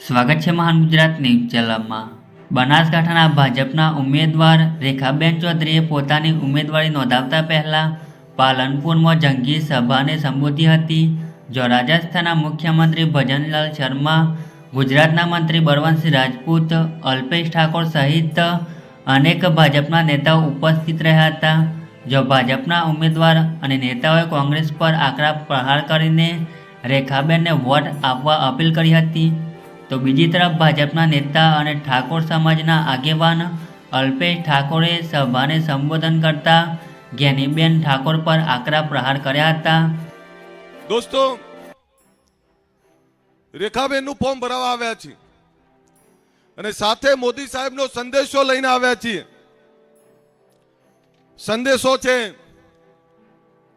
સ્વાગત છે મહાન ગુજરાત ન્યૂઝ ચેનલમાં. બનાસકાંઠાના ભાજપના ઉમેદવાર રેખાબેન ચૌધરીએ પોતાની ઉમેદવારી નોંધાવતા પહેલા પાલનપુરમાં જંગી સભાને સંબોધી હતી. જો રાજસ્થાનના મુખ્યમંત્રી ભજનલાલ શર્મા, ગુજરાતના મંત્રી બળવંતસિંહ રાજપૂત, અલ્પેશ ઠાકોર સહિત અનેક ભાજપના નેતાઓ ઉપસ્થિત રહ્યા હતા. જો ભાજપના ઉમેદવાર અને નેતાઓએ કોંગ્રેસ પર આકરા પ્રહાર કરીને રેખાબેનને વોટ આપવા અપીલ કરી હતી તો બીજી તરફ ભાજપના નેતા અને ઠાકોર સમાજના આગેવાન અલ્પેશ ઠાકોરે સભાને સંબોધન કરતા જ્ઞાનીબેન ઠાકોર પર આકરા પ્રહાર કર્યા હતા. દોસ્તો, રેખાબેનનું ફોર્મ ભરાવા આવ્યા છીએ અને સાથે મોદી સાહેબનો સંદેશો લઈને આવ્યા છીએ. સંદેશો છે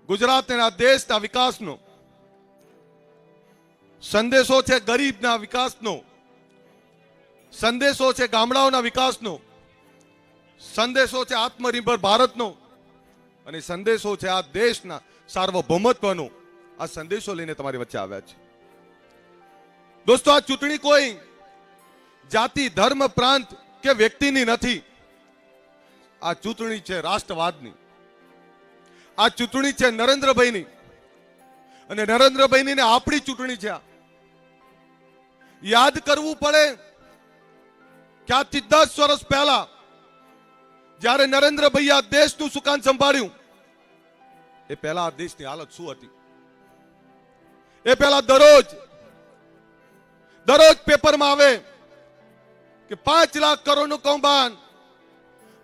ગુજરાતના દેશના વિકાસનો. સંદેશો છે ગરીબના વિકાસનો. સંદેશો છે ગામડાઓના વિકાસનો. સંદેશો છે આત્મનિર્ભર ભારતનો. અને સંદેશો છે આ દેશના સાર્વભૌમત્વનો. આ સંદેશો લઈને તમારી વચ્ચે આવ્યા છે. દોસ્તો, આ ચૂંટણી કોઈ જાતિ, ધર્મ, પ્રાંત કે વ્યક્તિની નથી. આ ચૂંટણી છે રાષ્ટ્રવાદની. આ ચૂંટણી છે નરેન્દ્રભાઈની. અને નરેન્દ્રભાઈની ને આપણી ચૂંટણી છે યાદ કરવું પડે આજથી દસ વર્ષ પહેલા જ્યારે નરેન્દ્રભાઈ આ દેશનું સુકાન સંભાળ્યું, એ પહેલા આ દેશની હાલત શું હતી? એ પહેલા દરરોજ દરરોજ પેપરમાં આવે કે પાંચ લાખ કરોડનું કૌભાંડ,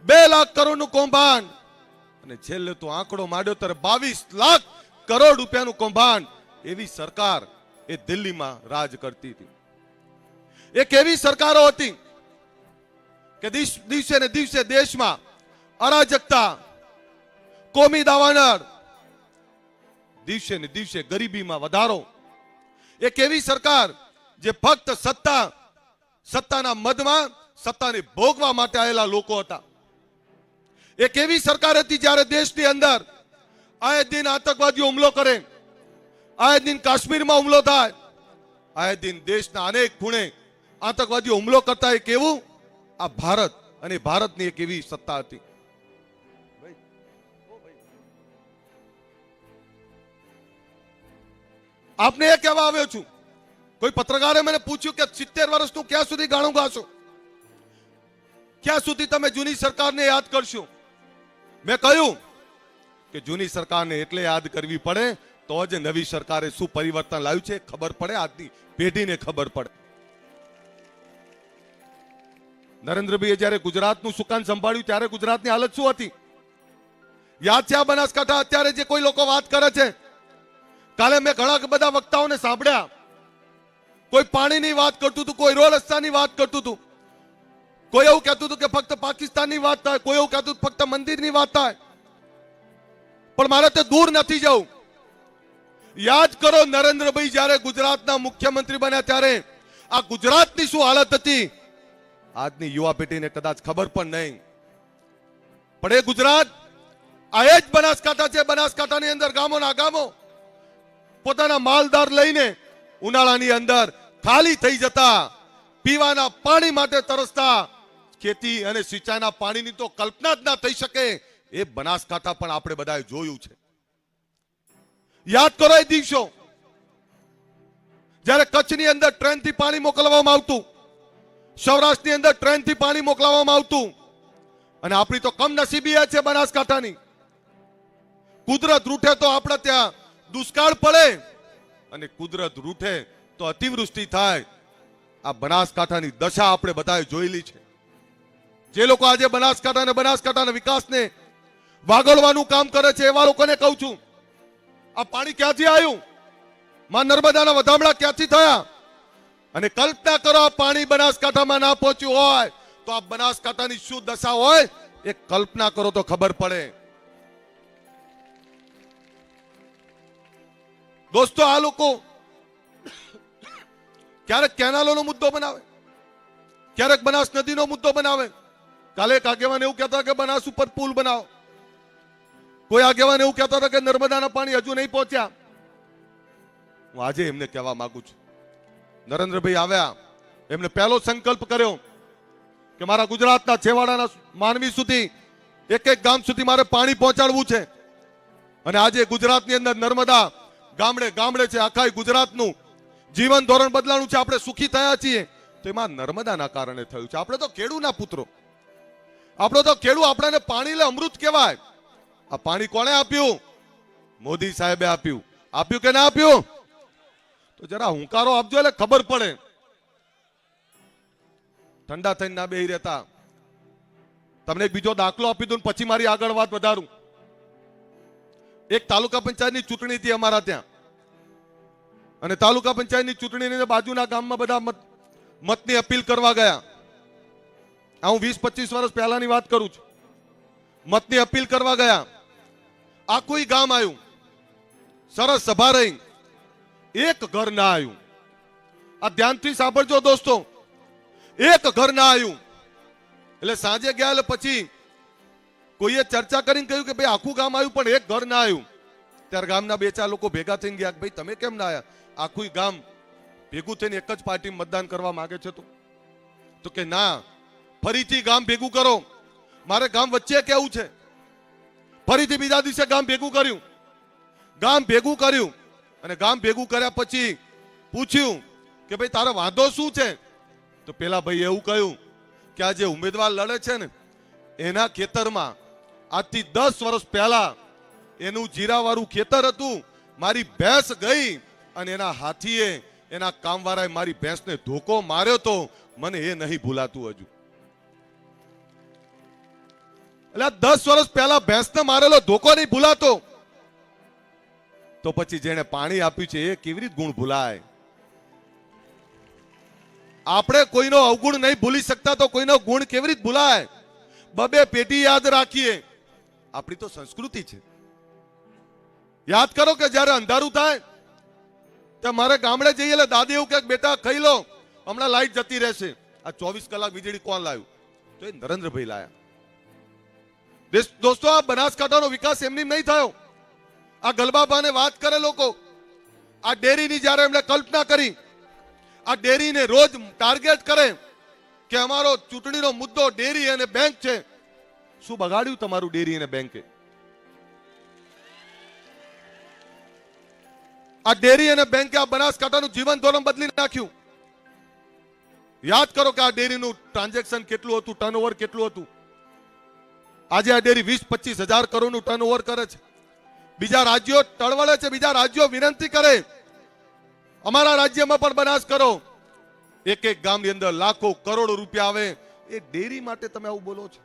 બે લાખ કરોડનું કૌભાંડ, અને છેલ્લે તો આંકડો માંડ્યો ત્યારે બાવીસ લાખ કરોડ રૂપિયાનું કૌભાંડ એવી સરકાર એ દિલ્હીમાં રાજ કરતી હતી. એક એવી સરકારો હતી કે દિવસે ને દિવસે દેશમાં અરાજકતા, કોમી દાવાનળ, દિવસે ને દિવસે ગરીબીમાં વધારો. એક એવી સરકાર જે ફક્ત સત્તા, સત્તાના મદમાં સત્તાને ભોગવા માટે આવેલા લોકો હતા. એક એવી સરકાર હતી જ્યારે દેશની અંદર આયે દિન આતંકવાદીઓ હુમલો કરે આયે દિન કાશ્મીરમાં હુમલો થાય આયે દિન દેશના અનેક ખૂણે આતંકવાદીઓ હુમલો કરતા એક એવું આ ભારત અને ભારતની એક એવી સત્તા હતી. આપને એ કહેવા આવ્યો છું, કોઈ પત્રકારે મને પૂછ્યું કે સિત્તેર વર્ષનું ક્યાં સુધી ગાણું ગાશો? ક્યાં સુધી તમે જૂની સરકારને યાદ કરશો? મેં કહ્યું કે જૂની સરકારને એટલે યાદ કરવી પડે તો જ નવી સરકારે શું પરિવર્તન લાવ્યું છે ખબર પડે, આજની પેઢીને ખબર પડે. નરેન્દ્રભાઈએ જ્યારે ગુજરાતનું સુકાન સંભાળ્યું, ત્યારે ગુજરાતની હાલત શું હતી? યાદ છે આ બનાસકાંઠા? અત્યારે જે કોઈ લોકો વાત કરે છે, કાલે મેં ઘણા બધા વક્તાઓને સાંભળ્યા. કોઈ પાણીની વાત કરતું હતું, કોઈ રોડ રસ્તાની વાત કરતું હતું. કોઈ એવું કહેતું હતું કે ફક્ત પાકિસ્તાનની વાત થાય, કોઈ એવું કહેતું હતું ફક્ત મંદિરની વાત થાય. પણ મારે તે દૂર નથી જવું. યાદ કરો, નરેન્દ્રભાઈ જ્યારે ગુજરાતના મુખ્યમંત્રી બન્યા ત્યારે આ ગુજરાતની શું હાલત હતી? આજની યુવા પેઢીને કદાચ ખબર પણ નહીં. પણ એ ગુજરાત, આ એ જ બનાસકાંઠા છે, બનાસકાંઠાની અંદર ગામોના ગામો. પોતાના માલદાર લઈને ઉનાળાની અંદર ખાલી થઈ જતા પીવાના પાણી માટે તરસતા ખેતી અને સિંચાઈના પાણીની તો કલ્પના જ ના થઈ શકે. એ બનાસકાંઠા પણ આપણે બધાએ જોયું છે. યાદ કરો એ દિવસો. જ્યારે કચ્છની અંદર ટ્રેનથી પાણી મોકલવામાં આવતું. સૌરાષ્ટ્રની અંદર ટ્રેનથી પાણી મોકલાવવામાં આવતું. અને આપણી તો કમનસીબી એ છે બનાસકાંઠાની. કુદરત રૂઠે તો આપણે ત્યાં દુષ્કાળ પડે અને કુદરત રૂઠે તો અતિવૃષ્ટિ થાય. આ બનાસકાંઠાની દશા આપણે બધાએ જોયેલી છે. જે લોકો આજે બનાસકાંઠા અને બનાસકાંઠાના વિકાસને વાગોળવાનું કામ કરે છે એવા લોકોને કહું છું, આ પાણી ક્યાંથી આવ્યું? માં નર્મદાના વધામણા ક્યાંથી થયા? અને કલ્પના કરો આ પાણી બનાસકાંઠામાં ના પહોંચ્યું હોય, તો આ બનાસકાંઠાની શું દશા હોય, એ કલ્પના કરો તો ખબર પડે. દોસ્તો, આ લોકો ક્યારેક કેનાલોનો મુદ્દો બનાવે, ક્યારેક બનાસ નદીનો મુદ્દો બનાવે. કાલે એક આગેવાન એવું કહેતા કે બનાસ ઉપર પુલ બનાવો. કોઈ આગેવાન એવું કહેતા હતા કે નર્મદાના પાણી હજુ નહીં પહોંચ્યા. હું આજે એમને કહેવા માંગુ છું. નરેન્દ્રભાઈ આવ્યા. એમને પહેલો સંકલ્પ કર્યો કે મારા ગુજરાતના છેવાડાના માનવી સુધી એક એક ગામ સુધી મારે પાણી પહોંચાડવું છે. અને આજે ગુજરાતની અંદર નર્મદા ગામડે ગામડે છે આખા ગુજરાતનું જીવન ધોરણ બદલાણું છે, આપણે સુખી થયા છીએ. તો એમાં નર્મદાના કારણે થયું છે. આપણે તો ખેડૂના પુત્રો. આપણો તો ખેડૂ આપણને પાણી લે, અમૃત કહેવાય. આ પાણી કોણે આપ્યું? મોદી સાહેબે આપ્યું. આપ્યું કે ના આપ્યું? તો જરા હુંકારો આપજો એટલે ખબર પડે. ઠંડા થઈને ના બેહી રહેતા. તમને એક બીજો દાખલો આપી દઉં પછી મારી આગળ વાત વધારું. એક તાલુકા પંચાયતની ચૂંટણી હતી અમારા ત્યાં. અને તાલુકા પંચાયતની ચૂંટણીની બાજુના ગામમાં બધા મત, મતની અપીલ કરવા ગયા. આ હું વીસ પચીસ વર્ષ પહેલાની વાત કરું છું. મતની અપીલ કરવા ગયા. આખું ગામ આવ્યું. સરસ સભા રહી. એક ઘર ના આવ્યું આ ધ્યાનથી સાંભળજો દોસ્તો. એક ઘર ના આવ્યું એટલે સાંજે ગયા પછી કોઈએ ચર્ચા કરીને કહ્યું કે ભાઈ આખું ગામ આવ્યું પણ એક ઘર ના આવ્યું ત્યારે ગામના બે ચાર લોકો ભેગા થઈને ગયા ભાઈ તમે કેમ ના આવ્યા આખું ગામ ભેગું થઈને એક જ પાર્ટી મતદાન કરવા માંગે છે તો. તો કે ના, ફરીથી ગામ ભેગું કરો. મારે ગામ વચ્ચે કેવું છે? ફરીથી બીજા દિવસે ગામ ભેગું કર્યું. ગામ ભેગું કર્યું. અને ગામ ભેગું કર્યા પછી પૂછ્યું કે ભાઈ, તારો વાંધો શું છે? તો પેલા ભાઈ એવું કહ્યું કે આ જે ઉમેદવાર લડે છે ને, એના ખેતરમાં આજથી દસ વર્ષ પહેલા એનું જીરાવાળું ખેતર હતું, મારી ભેંસ ગઈ અને એના હાથીએ એના કામવાળાએ મારી ભેંસને ધોકો માર્યો તો મને એ નહીં ભૂલાતું હજુ. એટલે દસ વર્ષ પહેલા ભેંસને મારેલો ધોકો નહીં ભૂલાતો. તો પછી જેને પાણી આપ્યું છે એ કેવી રીતે ગુણ ભૂલાય? આપણે કોઈનો અવગુણ નહીં ભૂલી શકતા તો કોઈનો ગુણ કેવી રીતે ભૂલાય? બબે પેઢી યાદ રાખીએ. આપણી તો સંસ્કૃતિ છે. યાદ કરો કે જ્યારે અંધારું થાય તો મારે ગામડે જઈએ એટલે દાદી એવું કે, બેટા, ખાઈ લો. હમણાં લાઈટ જતી રહેશે. આ ચોવીસ કલાક વીજળી કોણ લાવ્યું? તો એ નરેન્દ્રભાઈ લાયા. દોસ્તો, આ બનાસકાંઠાનો વિકાસ એમની નહીં થયો. આ ગલબાબાને વાત કરે લોકો. આ ડેરીની જ્યારે એમણે કલ્પના કરી, આ ડેરીને રોજ ટાર્ગેટ કરે કે અમારો ચૂંટણીનો મુદ્દો ડેરી અને બેંક છે. શું બગાડ્યું તમારું ડેરી અને બેંકે? આ ડેરી અને બેંકે આ બનાસકાંઠાનું જીવન ધોરણ બદલી નાખ્યું. યાદ કરો કે આ ડેરીનું ટ્રાન્ઝેક્શન કેટલું હતું ટર્નઓવર કેટલું હતું? આજે આ ડેરી વીસ પચીસ હજાર કરોડનું ટર્નઓવર કરે છે. બીજા રાજ્યો ટળવળે છે, બીજા રાજ્યો વિનંતી કરે. અમારા રાજ્યમાં પણ બનાસ કરો. એક એક ગામની અંદર લાખો કરોડો રૂપિયા આવે. એ ડેરી માટે તમે આવું બોલો છો.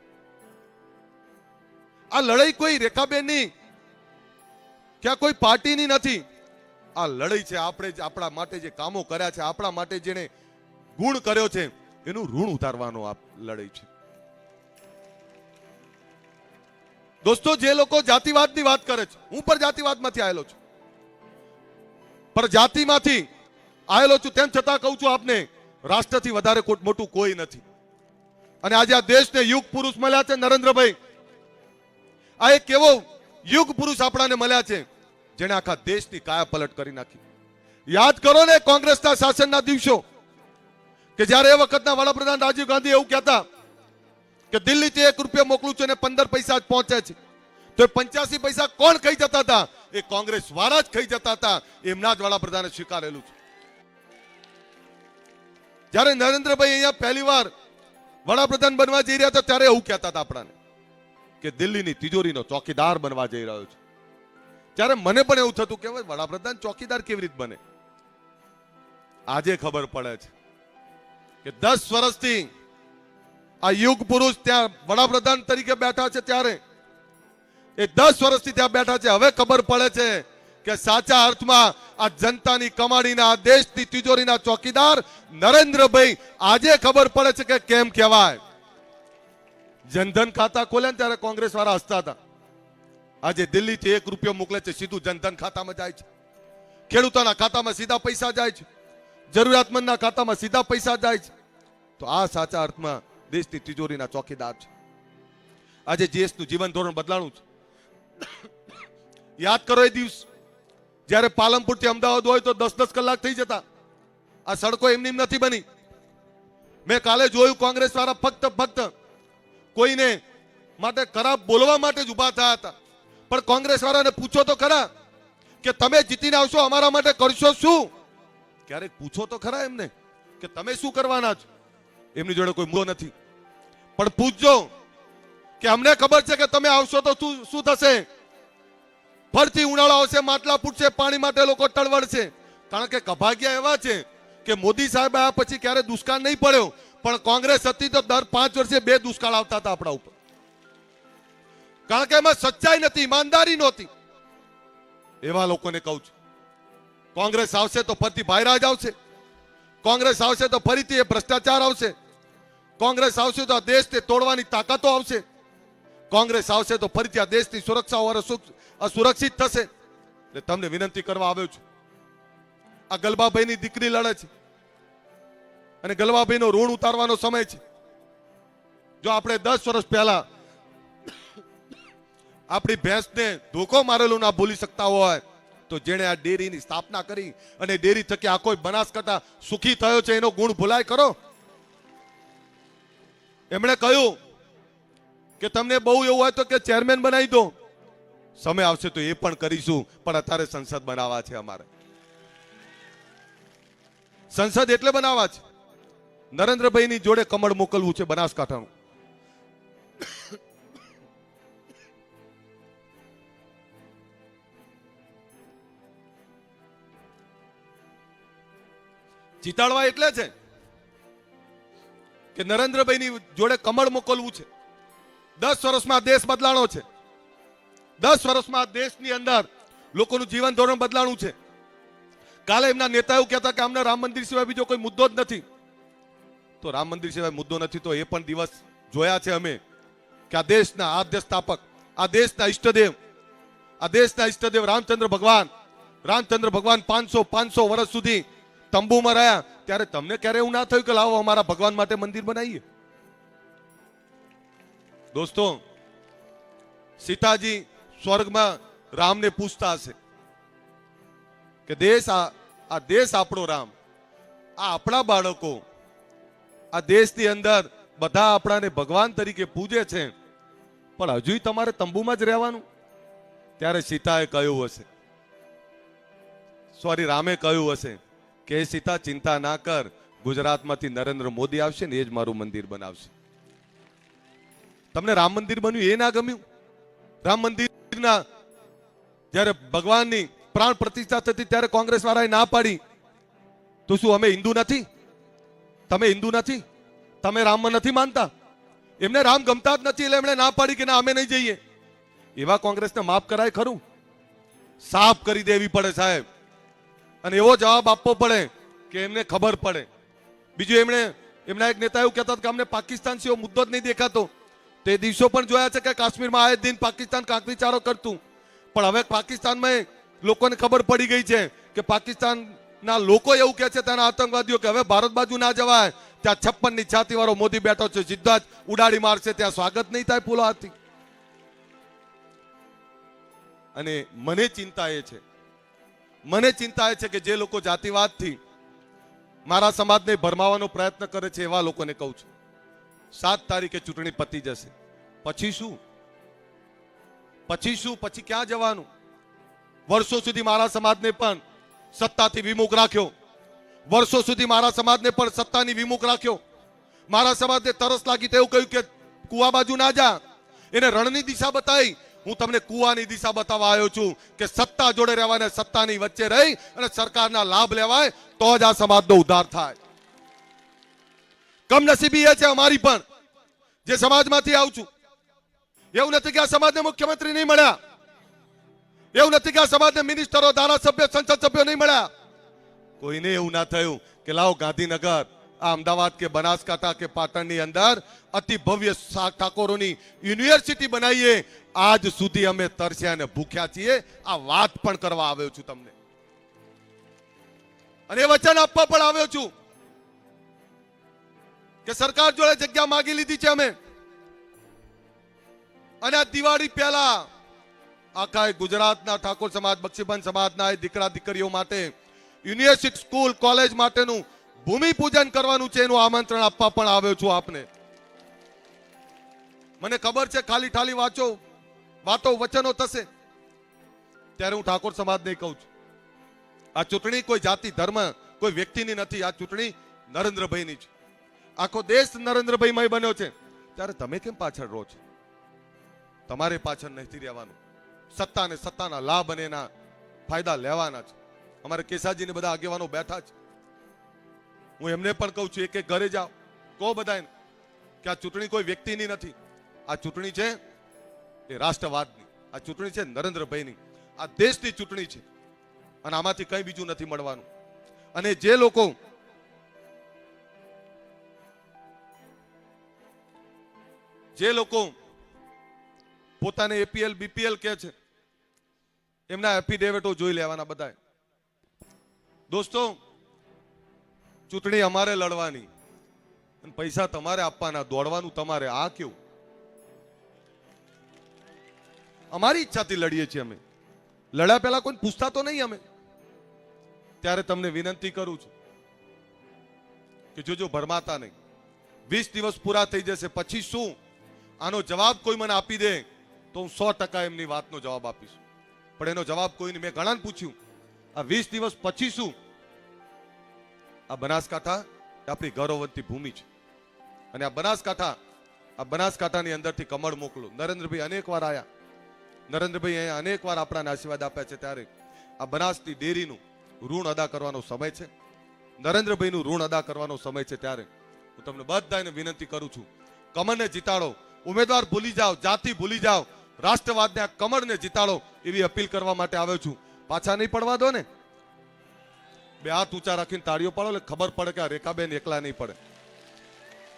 આ લડાઈ કોઈ રેખાબેનની, ક્યાં કોઈ પાર્ટીની નથી. આ લડાઈ છે, આપણે જ આપણા માટે જે કામો કર્યા છે, આપણા માટે જેને ગુણ કર્યો છે, એનું ઋણ ઉતારવાનો આ લડાઈ છે. દોસ્તો, જે લોકો જાતિવાદની વાત કરે છે, હું પણ જાતિવાદમાંથી આવેલો છું. પણ જાતિમાંથી આવેલો છું તેમ છતાં કહું છું આપને, રાષ્ટ્રથી વધારે કોટ મોટું કોઈ નથી. અને આજે આ દેશને યુગ પુરુષ મળ્યા છે, નરેન્દ્રભાઈ. આ એક એવો યુગ પુરુષ આપણાને મળ્યા છે, જેણે આખા દેશની કાયા પલટ કરી નાખી. યાદ કરો ને કોંગ્રેસના શાસનના દિવસો, કે જ્યારે એ વખતના વડાપ્રધાન રાજીવ ગાંધી એવું કહેતા કે દિલ્હીથી એક રૂપિયા મોકલું છું અને પંદર પૈસા જ પહોંચે છે. તો પંચ્યાસી પૈસા કોણ ખાઈ જતા હતા? એ કોંગ્રેસ વાળા જ ખાઈ જતા હતા. એમના જ વડાપ્રધાને સ્વીકારેલું છે. જ્યારે નરેન્દ્રભાઈ અહીંયા પહેલી વાર વડાપ્રધાન બનવા જઈ રહ્યા હતા, ત્યારે એવું કહેતા હતા આપણાને કે દિલ્હીની તિજોરીનો ચોકીદાર બનવા જઈ રહ્યો છે. ત્યારે મને પણ એવું થતું કે વડાપ્રધાન ચોકીદાર કેવી રીતે બને? આજે ખબર પડે છે કે દસ વર્ષથી આ યુગ પુરુષ ત્યાં વડાપ્રધાન તરીકે બેઠા છે ત્યારે. એ દસ વર્ષથી ત્યાં બેઠા છે. હવે ખબર પડે છે કે સાચા અર્થમાં આ જનતાની કમાણીના, આ દેશની તિજોરીના ચોકીદાર નરેન્દ્રભાઈ, આજે ખબર પડે છે કે કેમ કહેવાય. જનધન ખાતા ખોલે ને ત્યારે કોંગ્રેસ વાળા હસતા હતા. આજે દિલ્હીથી એક રૂપિયો મોકલે છે, સીધું જનધન ખાતામાં જાય છે. ખેડૂતોના ખાતામાં સીધા પૈસા જાય છે. જરૂરિયાતમંદના ખાતામાં સીધા પૈસા જાય છે. તો આ સાચા અર્થમાં દેશની તિજોરીના ચોકીદાર છે. આજે દેશનું જીવન ધોરણ બદલાણું છે. યાદ કરો એ દિવસ. જ્યારે પાલનપુરથી અમદાવાદ હોય તો દસ દસ કલાક થઈ જતા. આ સડકો એમની એમ નથી બની. મેં કાલે જોયું કોંગ્રેસ વાળા ફક્ત ફક્ત કોઈને માટે ખરાબ બોલવા માટે જ ઊભા થયા હતા. પણ કોંગ્રેસ વાળાને પૂછો તો ખરા કે તમે જીતીને આવશો અમારા માટે કરશો શું? ક્યારેક પૂછો તો ખરા એમને કે તમે શું કરવાના છો? એમની જોડે કોઈ મુદ્દો નથી. પણ પૂછજો કે અમને ખબર છે કે તમે આવશો તો શું શું થશે? ફરતી ઉનાળો આવશે, માટલા ફૂટશે, પાણી માટે લોકો ટળવળશે કારણ કે કભાગ્યા એવા છે કે મોદી સાહેબ આવ્યા પછી ક્યારે દુષ્કાળ નહીં પડ્યો. પણ કોંગ્રેસ હતી તો દર પાંચ વર્ષે બે દુષ્કાળ આવતા હતા આપણા ઉપર. કારણ કે એમાં સચ્ચાઈ નથી, ઈમાનદારી નહોતી. એવા લોકોને કહું છું. કોંગ્રેસ આવશે તો ફરીથી ભાઈરાજ આવશે. કોંગ્રેસ આવશે તો ફરીથી એ ભ્રષ્ટાચાર આવશે. કોંગ્રેસ આવશે તો આ દેશને તોડવાની તાકાતો આવશે. કોંગ્રેસ આવશે તો ફરીથી આ દેશની સુરક્ષા અસુરક્ષિત થશે. એટલે તમને વિનંતી કરવા આવ્યો છું. આ ગલબાભાઈની દીકરી લડે છે. અને ગલબાભાઈનો ઋણ ઉતારવાનો સમય છે. જો આપણે દસ વર્ષ પહેલા આપણી ભેંસને ધોકો મારેલું ના ભૂલી શકતા હોય, તો જેણે આ ડેરીની સ્થાપના કરી અને ડેરી થકી આ કોઈ બનાસકાંઠા સુખી થયો છે, એનો ગુણ ભૂલાય કરો એમણે કહ્યું કે તમને બહુ એવું હોય તો કે ચેરમેન બનાવી દો સમય આવશે તો એ પણ કરીશું, પણ અત્યારે સંસદ બનાવવા છે અમારે. સંસદ એટલે બનાવવા છે. નરેન્દ્રભાઈની જોડે કમળ મોકલવું છે બનાસકાંઠાનું. જીતાડવા એટલે છે. કે નરેન્દ્રભાઈની જોડે કમળ મોકલવું છે. દસ વર્ષમાં દેશ બદલાણો છે. દસ વર્ષમાં દેશની અંદર લોકોનું જીવન ધોરણ બદલાણું છે. કાલે એમના નેતા એવું કહેતા કે અમને રામ મંદિર સિવાય બીજો કોઈ મુદ્દો જ નથી. તો રામ મંદિર સિવાય મુદ્દો નથી તો એ પણ દિવસ જોયા છે અમે કે આ દેશના આદ્ય સ્થાપક, આ દેશના ઈષ્ટદેવ, આ દેશના ઈષ્ટદેવ રામચંદ્ર ભગવાન રામચંદ્ર ભગવાન પાંચસો પાંચસો વર્ષ સુધી તંબુમાં રહ્યા, ત્યારે તમને ક્યારે એવું ના થયું કે લાવો અમારા ભગવાન માટે મંદિર બનાવીએ? દોસ્તો, સીતાજી સ્વર્ગમાં રામને પૂછતા હશે કે દેશ આ દેશ આપણો રામ, આ આપણા બાળકો, આ દેશની અંદર બધા આપણાને ભગવાન તરીકે પૂજે છે, પણ હજુય તમારે તંબુમાં જ રહેવાનું? ત્યારે સીતાએ કહ્યું હશે, સોરી, રામે કહ્યું હશે કે સીતા? ચિંતા ના કર. ગુજરાતમાંથી નરેન્દ્ર મોદી આવશે ને એ જ મારું મંદિર બનાવશે. તમને રામ મંદિર બન્યું એ ના ગમ્યું? રામ મંદિરના જ્યારે ભગવાનની પ્રાણ પ્રતિષ્ઠા થતી ત્યારે કોંગ્રેસ વાળાએ ના પાડી. તો શું અમે હિન્દુ નથી? તમે હિન્દુ નથી? તમે રામમાં નથી માનતા? એમને રામ ગમતા જ નથી એટલે એમણે ના પાડી કે ના, અમે નહીં જઈએ. એવા કોંગ્રેસને માફ કરાય ખરું. સાફ કરી દેવી પડે સાહેબ. અને એવો જવાબ આપવો પડે કે એમને ખબર પડે. બીજું એમણે, એમના એક નેતા એવું કહેતા હતા કે અમને પાકિસ્તાન સિવાય મુદ્દો જ નહીં દેખાતો. તે દિવસો પણ જોયા છે કે કાશ્મીરમાં આયે દિન પાકિસ્તાન કાંકરી ચારો કરતું. પણ હવે પાકિસ્તાનમાં લોકોને ખબર પડી ગઈ છે કે પાકિસ્તાનના લોકો એવું કહે છે તેના આતંકવાદીઓ કે હવે ભારત બાજુ ના જવાય, ત્યાં છપ્પનની છાતી વાળો મોદી બેઠો છે, સીધા જ ઉડાડી મારશે, ત્યાં સ્વાગત નહીં થાય ફૂલો હાથી અને મને ચિંતા એ છે મને ચિંતા એ છે કે જે લોકો જાતિવાદથી મારા સમાજને ભરમાવાનો પ્રયત્ન કરે છે એવા લોકોને કહું છું. સાત તારીખે ચૂંટણી પતી જશે. પછી શું? પછી શું? પછી ક્યાં જવાનું? વર્ષો સુધી મારા સમાજને પણ સત્તાથી વિમુખ રાખ્યો. વર્ષો સુધી મારા સમાજને પણ સત્તાની વિમુખ રાખ્યો. મારા સમાજને તરસ લાગી તો એવું કહ્યું કે કુવા બાજુ ના જા. એને રણની દિશા બતાવી. હું તમને કુવાની દિશા બતાવવા આવ્યો છું કે સત્તા જોડે રહેવાને સત્તાની વચ્ચે રહી અને સરકારના લાભ લેવાય તો જ આ સમાજનો ઉદ્ધાર થાય. કમનસીબી એ છે અમારી પણ, જે સમાજમાંથી આવું છું. એવું નથી કે આ સમાજને મુખ્યમંત્રી નહીં મળ્યા. એવું નથી કે આ સમાજને મિનિસ્ટરો, ધારાસભ્ય, સંસદ સભ્યો નહીં મળ્યા. કોઈને એવું ના થયું કે લાવો ગાંધીનગર અમદાવાદ કે બનાસકાંઠા કે પાટણની અંદર અતિ ભવ્ય ઠાકોરોની યુનિવર્સિટી બનાવીએ. આજ સુધી અમે તરસ્યા અને ભૂખ્યા છીએ. આ વાત પણ કરવા આવ્યો છું તમને. અને વચન આપવા પણ આવ્યો છું કે સરકાર જોડે જગ્યા માગી લીધી છે અમે. અને આ દિવાળી પહેલા આખા ગુજરાતના ઠાકોર સમાજ, બક્ષીબંધ સમાજના દીકરા દીકરીઓ માટે યુનિવર્સિટી સ્કૂલ, કોલેજ માટેનું ભૂમિ પૂજન કરવાનું છે એનું આમંત્રણ આપવા પણ આવ્યો છું આપને. મને ખબર છે, ખાલી ઠાલી વાંચો, વાતો વચનો થશે. ત્યારે હું ઠાકોર સમાજને કહું છું. આ ચૂંટણી કોઈ જાતિ, ધર્મ, કોઈ વ્યક્તિની નથી, આ ચૂંટણી નરેન્દ્રભાઈની છે. આખો દેશ નરેન્દ્રભાઈમય બન્યો છે. ત્યારે તમે કેમ પાછળ રહો છો? તમારે પાછળ નથી રહેવાનું. સત્તા અને સત્તાના લાભ અને એના ફાયદા લેવાના છે. અમારે કેસાજીને બધા આગેવાનો બેઠા છે. હું એમને પણ કહું છું એક ઘરે જાઓ. કહો બધાને કે આ ચૂંટણી કોઈ વ્યક્તિની નથી. આ ચૂંટણી છે એ રાષ્ટ્રવાદની. આ ચૂંટણી છે નરેન્દ્રભાઈની. આ દેશની ચૂંટણી છે. અને આમાંથી કંઈ બીજું નથી મળવાનું. અને જે લોકો જે લોકો પોતાને એપીએલ બીપીએલ કે છે, એમના એફિડેવિટો જોઈ લેવાના બધાએ દોસ્તો ચૂંટણી અમારે લડવાની. અને પૈસા તમારે આપવાના, દોડવાનું તમારે. આ કેવું? અમારી ઈચ્છાથી લડીએ છીએ અમે. લડ્યા પહેલા કોઈ પૂછતા તો નહીં અમે. ત્યારે તમને વિનંતી કરું છું કે જોજો ભરમાતા નહીં. વીસ દિવસ પૂરા થઈ જશે, પછી શું? આનો જવાબ કોઈ મને આપી દે તો હું સો ટકા એમની વાતનો જવાબ આપીશ. પણ એનો જવાબ કોઈને, મેં ઘણાને પૂછ્યું. આ વીસ દિવસ પછી શું? આ બનાસકાંઠા આપણી ગૌરવવંતી ભૂમિ છે. અને આ બનાસકાંઠા, આ બનાસકાંઠાની અંદરથી કમળ મોકલું. નરેન્દ્રભાઈ અનેક વાર આવ્યા નરેન્દ્રભાઈ અહીંયા અનેક વાર આપણાને આશીર્વાદ આપ્યા છે ત્યારે આ બનાસની ડેરીનું ઋણ અદા કરવાનો સમય છે. નરેન્દ્રભાઈનું ઋણ અદા કરવાનો સમય છે ત્યારે હું તમને બધાને વિનંતી કરું છું, કમળને જીતાડો. ઉમેદવાર ભૂલી જાઓ, જાતિ ભૂલી જાઓ. રાષ્ટ્રવાદને આ કમળને જીતાડો એવી અપીલ કરવા માટે આવ્યો છું. પાછા નહીં પડવા દો ને. બે હાથ ઊંચા રાખીને તાળીઓ પાડો એટલે ખબર પડે કે આ રેખાબેન એકલા નહીં પડે.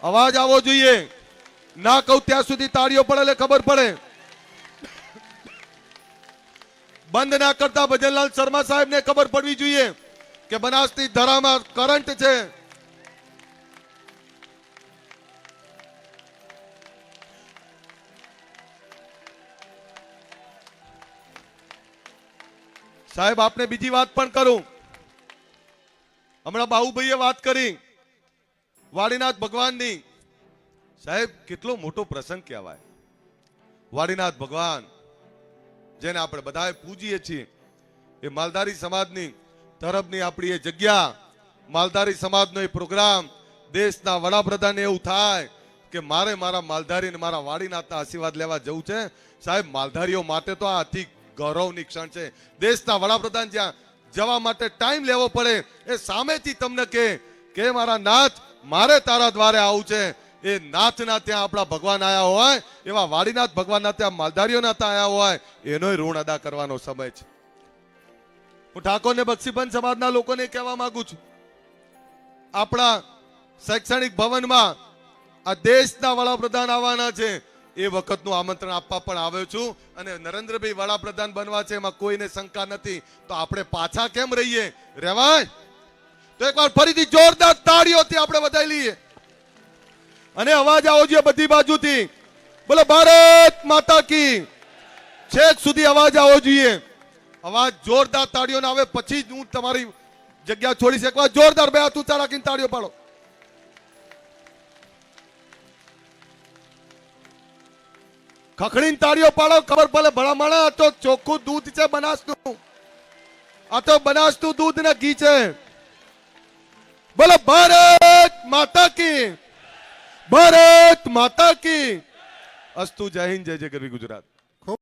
અવાજ આવવો જોઈએ. ના કહું ત્યાં સુધી તાળીઓ પડે એટલે ખબર પડે. બંધ ના કરતા ભજનલાલ શર્મા સાહેબને ખબર પડવી જોઈએ કે બનાસની ધરામાં કરંટ છે. સાહેબ, આપને બીજી વાત પણ કરું. હમણાં બાહુભાઈએ વાત કરી. વાડીનાથ ભગવાનની. સાહેબ, કેટલો મોટો પ્રસંગ કહેવાય. વાડીનાથ ભગવાન, જેને આપણે બધાએ પૂજીએ છીએ, એ માલધારી સમાજની તરફની આપણી એ જગ્યા, માલધારી સમાજનો એ પ્રોગ્રામ, દેશના વડાપ્રધાને એવું થાય કે મારે મારા માલધારી ને મારા વાડીનાથના આશીર્વાદ લેવા જવું છે. સાહેબ, માલધારીઓ માટે તો આ અતિ ગૌરવની ક્ષણ છે. દેશના વડાપ્રધાન જ્યાં જવા માટે ટાઈમ લેવો પડે એ સામેથી તમને કે કે મારા નાથ, મારે તારા દ્વારે આવું છે. એ નાથના ત્યાં આપણા ભગવાન આવ્યા હોય, એવા વાડીનાથ ભગવાનના ત્યાં માલધારીઓના ત્યાં આવ્યા હોય, એનોય ઋણ અદા કરવાનો સમય છે. હું ઠાકોર ને બક્ષીબંધ સમાજના લોકોને કહેવા માંગુ છું. આપણા શૈક્ષણિક ભવનમાં આ દેશના વડાપ્રધાન આવવાના છે. એ વખતનું આમંત્રણ આપવા પણ આવ્યો છું. અને નરેન્દ્રભાઈ વડાપ્રધાન બનવા છે, એમાં કોઈને શંકા નથી. તો આપણે પાછા કેમ રહીએ? રેવાય? તો એકવાર ફરીથી જોરદાર તાળીઓથી આપણે વધાઈ લઈએ. અને અવાજ આવો જોઈએ બધી બાજુથી. બોલો, ભારત માતા કી છેક સુધી અવાજ આવો જોઈએ. અવાજ જોરદાર તાળીઓને આવે, પછી જ હું તમારી જગ્યા છોડીશ. એકવાર જોરદાર બે હાથ ઊંચા રાખીને તાળીઓ પાડો. ખખડીને તાળીઓ પાડો, ખબર પડે ભલામણ, આ તો ચોખ્ખું દૂધ છે બનાસનું. આ તો બનાસનું દૂધ ને ઘી છે. બોલો, ભારત માતા કી, ભારત માતા કી. અસ્તુ જય હિન્દ, જય જય ગરવી ગુજરાત.